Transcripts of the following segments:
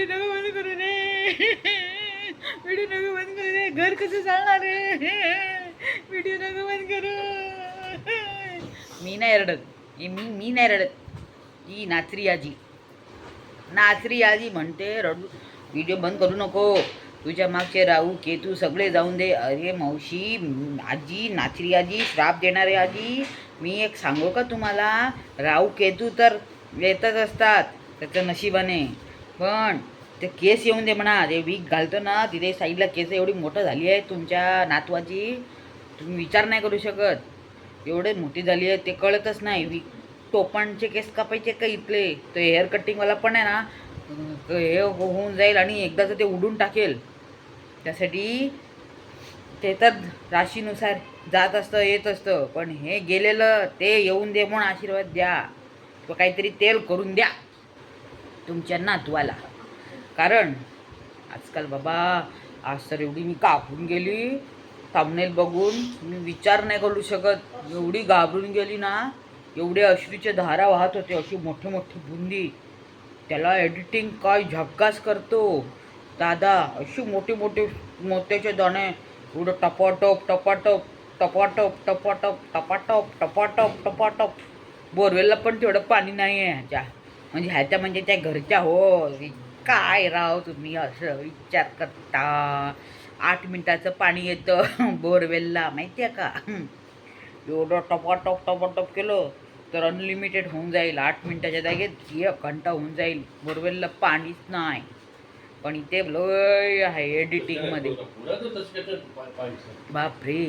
Video नको बंद करू रे व्हिडिओ नको बंद करू रे घर कसं चालणार रे व्हिडिओ नको बंद करू मी नाही रडत. मी मी नाही रडत. ही नाचरी आजी. नाचरी आजी म्हणते रडू व्हिडिओ बंद करू नको. तुझ्या मागचे राहू केतू सगळे जाऊन दे. अरे मावशी आजी नाचरी आजी श्राप देणारे आजी मी एक सांगू का तुम्हाला? राहू केतू तर येतच असतात. त्याचं नशिबाने. पण ते केस येऊन दे म्हणा. ते वीक घालतो ना. तिथे साईडला केस एवढी मोठं झाली आहे तुमच्या नातवाची. तुम्ही विचार नाही करू शकत. एवढे मोठी झाली आहे ते कळतच नाही. वीक टोपणचे केस कापायचे का इथले? ते हेअर कटिंगवाला पण आहे ना. हे हो- होऊन जाईल आणि एकदाचं ते उडून टाकेल. त्यासाठी ते तर राशीनुसार जात असतं येत असतं. पण हे गेलेलं ते येऊन दे म्हणून आशीर्वाद द्या. किंवा काहीतरी तेल करून द्या. तुमच्या नातवाला. कारण आजकाल बाबा आज तर एवढी मी कापून गेली थांबनेल बघून मी विचार नाही करू शकत. एवढी घाबरून गेली ना एवढे अश्रूचे धारा वाहत होते अशी मोठी मोठी बुंदी. त्याला एडिटिंग काय झक्कास करतो? दादा अशी मोठी मोठी मोत्याचे दाणे एवढं टपाटप टपाटप टपाटप टपाटप टपाटप टपाटप टपाटप. बोरवेलला पण तेवढं पाणी नाही आहे ह्याच्या म्हणजे ह्याच्या म्हणजे त्या घरच्या हो काय राव तुम्ही असं विचार करता? आठ मिनटाचं पाणी येतं. बोरवेलला माहिती आहे का? एवढं टपाटप टपाटप केलं तर अनलिमिटेड होऊन जाईल. आठ मिनटाच्या जागेत एक घंटा होऊन जाईल. बोरवेलला पाणीच नाही. पण इथे लय आहे एडिटिंगमध्ये बापरे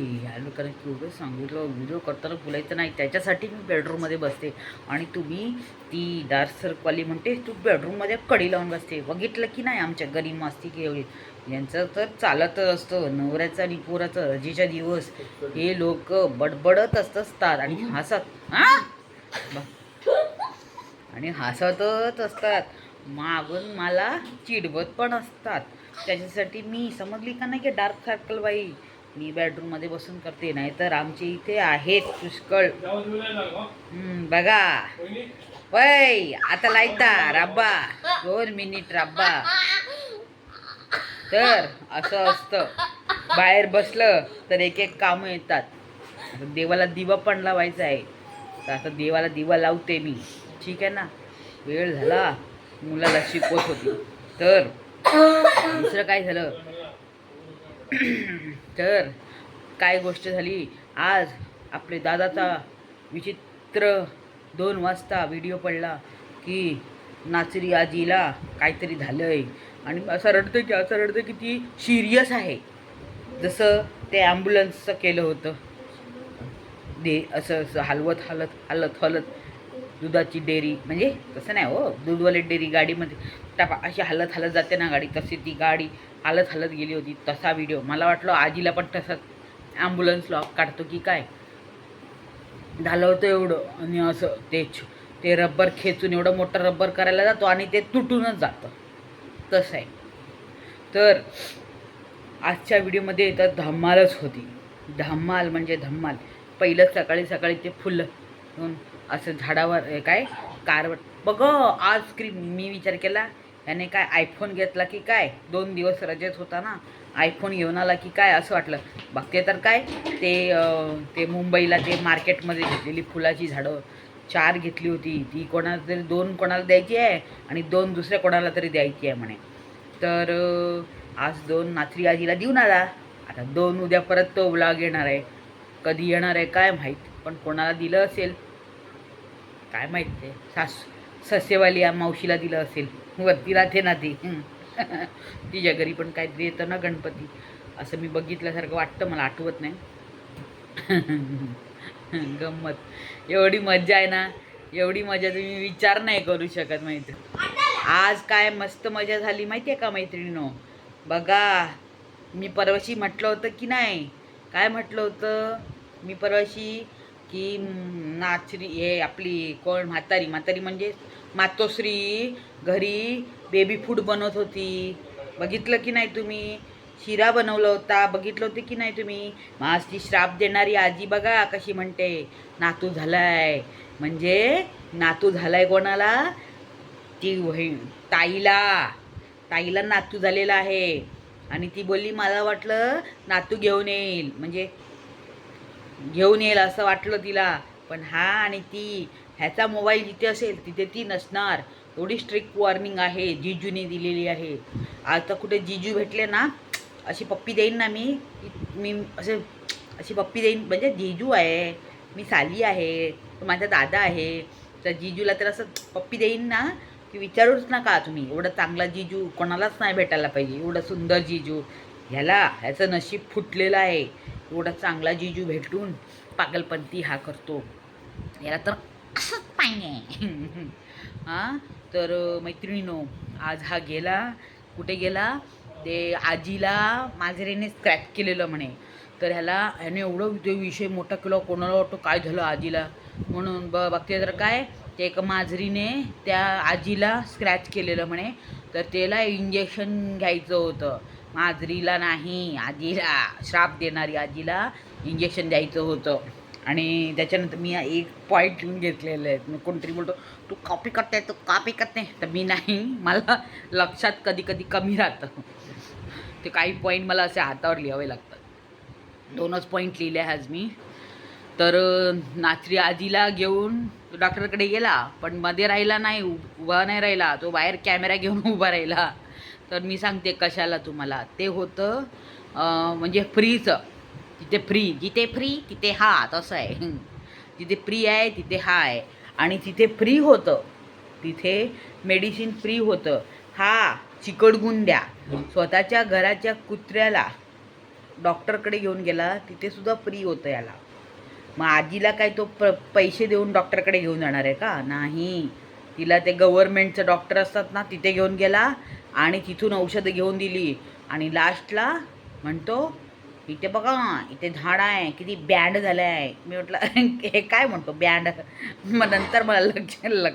कारण की उभे सांगितलं. व्हिडिओ करताना बोलायचं नाही. त्याच्यासाठी मी बेडरूममध्ये बसते. आणि तुम्ही ती डार्क सर्कवाली म्हणते तू बेडरूममध्ये कडी लावून बसते. बघितलं की नाही आमच्या गरीब मास्ती की एवढी यांचं तर चालतच असतं. नवऱ्याचं आणि पोराचं रजेचा दिवस. हे लोक बडबडत असत असतात आणि हसत हां बा- आणि हसतच असतात. मागून मला चिडवत पण असतात. त्याच्यासाठी मी समजली का नाही की डार्क सर्कल बाई? मी बेडरूममध्ये बसून करते नाही तर आमचे इथे आहेत पुष्कळ. बघा. वय आता लायता राब्बा. दोन मिनिट राब्बा. तर असं असतं. बाहेर बसलं तर एक एक कामं येतात. देवाला दिवा पण लावायचा आहे. तर आता देवाला दिवा लावते मी. ठीक आहे ना? वेळ झाला. मुलाला शिकवत होती. तर दुसरं काय झालं? तर काय गोष्ट झाली? आज आपले दादाचा विचित्र दोन वाजता व्हिडिओ पडला की नाचरी आजीला काहीतरी आहे आणि असं रडतं की असं रडतं की ती सिरियस आहे. जसं ते ॲम्ब्युलन्सचं केलं होतं. दे असं असं हलवत हलत हलत हलत दुधाची डेअरी म्हणजे तसं नाही हो दूधवाली डेअरी गाडीमध्ये. टापा अशी हलत हलत जाते ना गाडी तशी ती गाडी हलत हलत गेली होती तसा व्हिडिओ मला वाटलं आजीला पण तसाच ॲम्ब्युलन्स लॉक काढतो की काय? झालं होतं एवढं आणि असं ते ते रब्बर खेचून एवढं मोठं रब्बर करायला जातो आणि ते तुटूनच जातं. तसं आहे. तर आजच्या व्हिडिओमध्ये तर धम्मालच होती. धम्माल म्हणजे धम्माल पहिलं सकाळी सकाळी ते फुलं असं झाडावर काय? कारवर बघ आज क्रीम मी विचार केला याने काय आयफोन घेतला की काय? दोन दिवस रजेत होता ना. आयफोन घेऊन आला की काय असं वाटलं. बघते तर काय? ते ते मुंबईला ते मार्केटमध्ये घेतलेली फुलाची झाडं. चार घेतली होती. ती कोणाला तरी दोन कोणाला द्यायची आहे आणि दोन दुसऱ्या कोणाला तरी द्यायची आहे म्हणे. तर आज दोन नाचरी आजीला देऊन आला. आता दोन उद्या परत तो ब्लॉग येणार आहे. कधी येणार आहे काय माहीत. पण कोणाला दिलं असेल काय माहीत ते? सास सस्यवाली या मावशीला दिलं असेल. वरती राहते ना ती. तिच्या घरी पण काहीतरी येतं ना गणपती. असं मी बघितल्यासारखं वाटतं मला आठवत नाही. गंमत. एवढी मजा आहे ना एवढी मजा तुम्ही विचार नाही करू शकत माहिती. आज काय मस्त मजा झाली माहिती आहे का मैत्रिणीनो? बघा मी परवाशी म्हटलं होतं की नाही? काय म्हटलं होतं? मी परवाशी की नाचरी हे आपली कोण म्हातारी. म्हातारी म्हणजे मातोश्री घरी बेबी फूड बनवत होती. बघितलं की नाही तुम्ही? शिरा बनवला होता. बघितलं होतं की नाही तुम्ही? माझी श्राप देणारी आजी बघा कशी म्हणते नातू झालाय. म्हणजे नातू झालाय कोणाला? ती वही ताईला. ताईला नातू झालेला आहे. आणि ती बोलली मला वाटलं नातू घेऊन येईल. म्हणजे घेऊन येईल असं वाटलं तिला. पण हा आणि ती ह्याचा मोबाईल जिथे असेल तिथे ती नसणार. एवढी स्ट्रिक्ट वॉर्निंग आहे जिजूने दिलेली आहे. आता कुठे जिजू भेटले ना अशी पप्पी देईन ना मी. मी असे अशी पप्पी देईन. म्हणजे जिजू आहे मी साली आहे तो माझा दादा आहे. तर जिजूला तर असं पप्पी देईन ना की विचारूच नका तुम्ही. एवढं चांगला जिजू कोणालाच नाही भेटायला पाहिजे. एवढं सुंदर जिजू. ह्याला ह्याचं नशीब फुटलेलं आहे. एवढा चांगला जिजू भेटून पागलपंती हा करतो. याला तर असंच पाहिजे. हां? तर मैत्रिणीनो आज हा गेला. कुठे गेला? ते आजीला मांजरीने स्क्रॅच केलेलं म्हणे. तर ह्याला ह्याने एवढं ते विषय मोठा केला कोणाला वाटतो काय झालं आजीला? म्हणून ब बघते तर काय ते एका मांजरीने त्या आजीला स्क्रॅच केलेलं म्हणे. तर त्याला इंजेक्शन घ्यायचं होतं. माजरीला नाही आजीला श्राप देणारी आजीला इंजेक्शन द्यायचं होतं. आणि त्याच्यानंतर मी एक पॉईंट लिहून घेतलेले आहेत मी कोणतरी बोलतो तू कॉपी करते तू कॉपी करते. तर मी नाही मला लक्षात कधी कधी कमी राहतं. ते काही पॉईंट मला असे हातावर लिहावे लागतात. दोनच पॉईंट लिहिले आज मी. तर नाचरी आजीला घेऊन तो डॉक्टरकडे गेला पण मध्ये राहिला नाही उभा नाही राहिला. तो बाहेर कॅमेरा घेऊन उभा राहिला. तर मी सांगते कशाला तुम्हाला. ते होतं म्हणजे फ्रीचं. तिथे फ्री जिथे फ्री तिथे हा तसं आहे. तिथे जिथे फ्री आहे तिथे हा आहे आणि तिथे फ्री होतं तिथे मेडिसिन फ्री होतं. हा चिकटगुंड्या स्वतःच्या घराच्या कुत्र्याला डॉक्टरकडे घेऊन गेला तिथे सुद्धा फ्री होतं याला. मग आजीला काय तो प पैसे देऊन डॉक्टरकडे घेऊन जाणार आहे का? नाही. तिला ते गव्हर्मेंटचं डॉक्टर असतात ना तिथे घेऊन गेला. आणि तिथून औषधं घेऊन दिली. आणि लास्टला म्हणतो इथे बघा इथे झाड आहे किती बँड झालं आहे मी म्हटलं हे काय म्हणतो बँड? मग नंतर मला लक्ष लक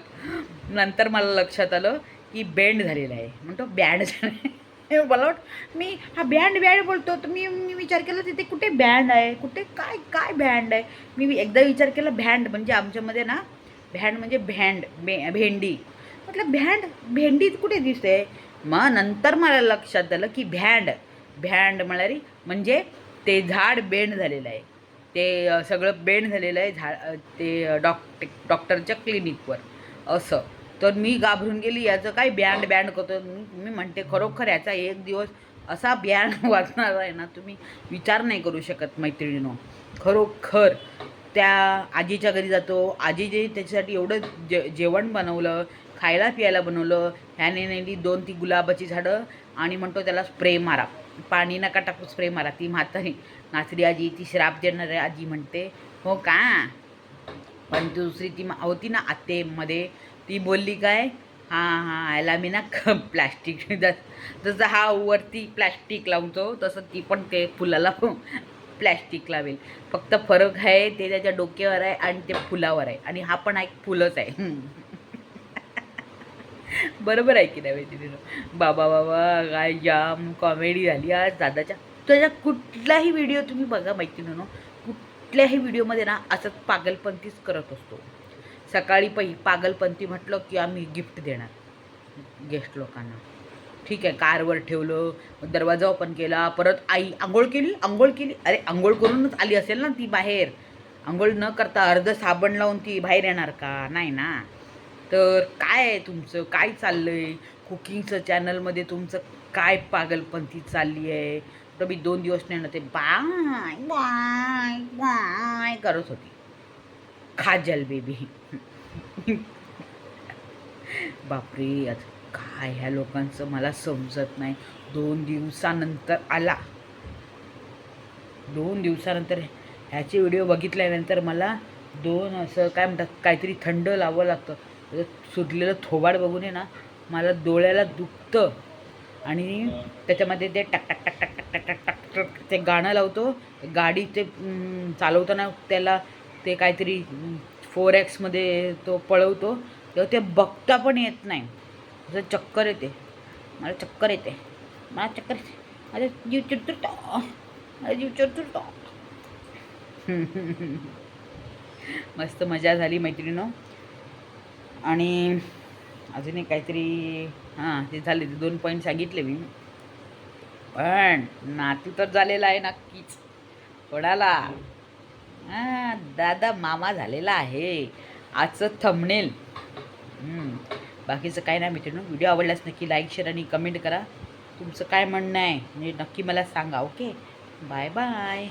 नंतर मला लक्षात आलं की बँड झालेलं आहे. म्हणतो बँड झालं मला वाट मी हा बँड बँड बोलतो तर मी मी विचार केला तिथे कुठे बँड आहे? कुठे काय काय बँड आहे? मी एकदा विचार केला बँड म्हणजे आमच्यामध्ये ना भँड म्हणजे भँड भे भेंडी. म्हटलं भँड भेंडी कुठे दिसते मग नंतर मला लक्षात आलं की भ्यांड. भँड म्हणाली म्हणजे ते झाड बेंड झालेलं आहे. ते सगळं बेंड झालेलं आहे झाड ते डॉक्ट डॉक्टरच्या क्लिनिकवर. असं. तर मी घाबरून गेली याचं काय बँड बँड करतो मी म्हणते खरोखर याचा एक दिवस असा बँड वाचणार आहे ना तुम्ही विचार नाही करू शकत मैत्रिणीनो. खरोखर. त्या आजीच्या घरी जातो. आजी जे त्याच्यासाठी एवढं जे जेवण बनवलं खायला प्यायला बनवलं. ह्याने नेली दोन ती गुलाबाची झाडं आणि म्हणतो त्याला स्प्रे मारा. पाणी नका टाकू स्प्रे मारा. ती म्हातारी. नाचरी आजी ती श्राप देणारी आजी म्हणते हो का? पण दुसरी ती मा- होती ना आत्तेमध्ये ती बोलली काय? हां हां याला मी ना प्लॅस्टिक जसं हा वरती प्लॅस्टिक लावतो तसं ती पण ते फुलाला प्लॅस्टिक लावेल. फक्त फरक आहे ते त्याच्या डोक्यावर आहे आणि ते फुलावर आहे. आणि हा पण एक फुलच आहे. बरोबर आहे की नाही मैत्रिणीनं? बाबा बाबा काय जाम कॉमेडी झाली आज दादाच्या. त्याच्या कुठलाही व्हिडिओ तुम्ही बघा मैत्रिणीनं कुठल्याही व्हिडिओमध्ये ना असंच पागलपंतीच करत असतो. सकाळी पै पागलपंती म्हटलं की आम्ही गिफ्ट देणार गेस्ट लोकांना. ठीक आहे कारवर ठेवलं दरवाजा ओपन केला परत आई आंघोळ केली आंघोळ केली. अरे आंघोळ करूनच आली असेल ना ती बाहेर. आंघोळ न करता अर्ध साबण लावून ती बाहेर येणार का? नाही ना. तर काय आहे तुमचं? काय चाललं आहे कुकिंगचं चॅनलमध्ये तुमचं काय पागलपंथी चालली आहे? तर मी दोन दिवस नाही ना ते बाय बाय बाय करत होती. खाजल बेबी. बापरे आज काय ह्या लोकांचं मला समजत नाही. दोन दिवसानंतर आला. दोन दिवसानंतर ह्याचे व्हिडिओ बघितल्यानंतर मला दोन असं काय म्हणतात काहीतरी थंड लावावं लागतं. म्हणजे सुटलेलं थोबाड बघून आहे ना मला डोळ्याला दुखतं. आणि त्याच्यामध्ये ते टक टक टक टक टक टक टक टक ते गाणं लावतो. गाडी ते चालवताना त्याला ते काहीतरी फोर एक्समध्ये तो पळवतो. तेव्हा ते बघता पण येत नाही. असं चक्कर येते. मला चक्कर येते. मला चक्कर येते. माझा जीव चिडचिडतो माझा जीव चिडचिडतो मस्त मजा झाली मैत्रिणं आणि अजून एक काहीतरी हां ते झाले ते दोन पॉईंट सांगितले मी. पण नातू तर झालेला आहे नक्कीच. कोणाला? हां दादा मामा झालेला आहे. आजचं थंबनेल बाकीचं काय नाही मित्रांनो. व्हिडिओ आवडल्यास नक्की लाईक शेअर आणि कमेंट करा. तुमचं काय म्हणणं आहे म्हणजे नक्की मला सांगा ओके बाय बाय